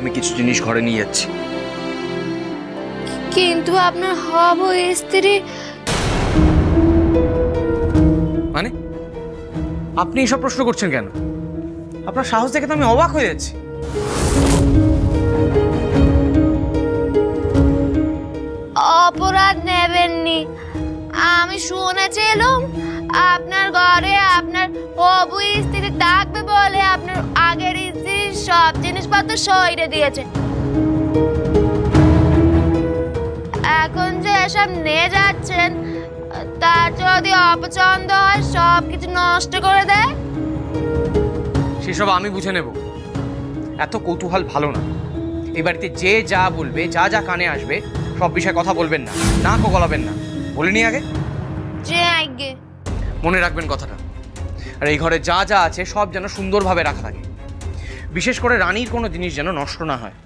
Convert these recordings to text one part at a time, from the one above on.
আমি কিছু জিনিস ঘরে নিয়ে যাচ্ছি। কিন্তু আপনার হব স্ত্রী মানে? আপনি এসব প্রশ্ন করছেন কেন? আপনার সাহস দেখে তো আমি অবাক হয়ে যাচ্ছি। অপরাধ নেবেননি। আমি শুনেছিলাম আপনার ঘরে আপনার হবু স্ত্রী থাকবে বলে আপনার আগের স্ত্রী সব জিনিসপত্র সইরে দিয়েছে। এখন যে এসব নিয়ে যাচ্ছেন তার যদি অপছন্দ হয় সব কিছু নষ্ট করে দেয়? সেসব আমি বুঝে নেব। এত কৌতূহল ভালো না। এই বাড়িতে যে যা বলবে যা যা কানে আসবে সব বিষয়ে কথা বলবেন না। না কো গলাবেন না। বলিনি আগে। যে আগে মনে রাখবেন কথাটা। আর এই ঘরে যা যা আছে সব যেন সুন্দরভাবে রাখা থাকে। বিশেষ করে রানীর কোনো জিনিস যেন নষ্ট না হয়।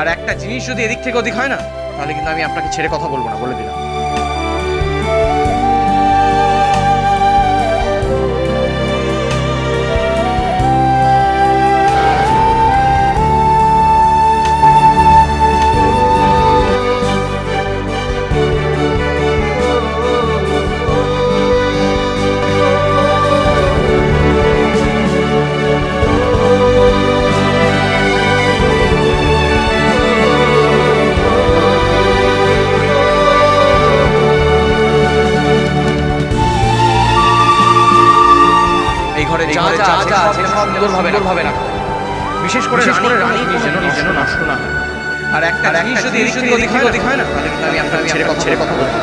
আর একটা জিনিস যদি এদিক থেকে ওদিক হয় না, তাহলে কিন্তু আমি আপনাকে ছেড়ে কথা বলব না, বলে দিলাম। ঘরে যা যা আছে সব সুন্দর ভাবে রাখো। বিশেষ করে বিশেষ করে রানী যেন যেন নষ্ট না হয় আর একটা একটা যদি এদিক থেকে ওদিক হয় না তাহলে আমি আপনার ছেড়ে কথা ছেড়ে কথা বলব।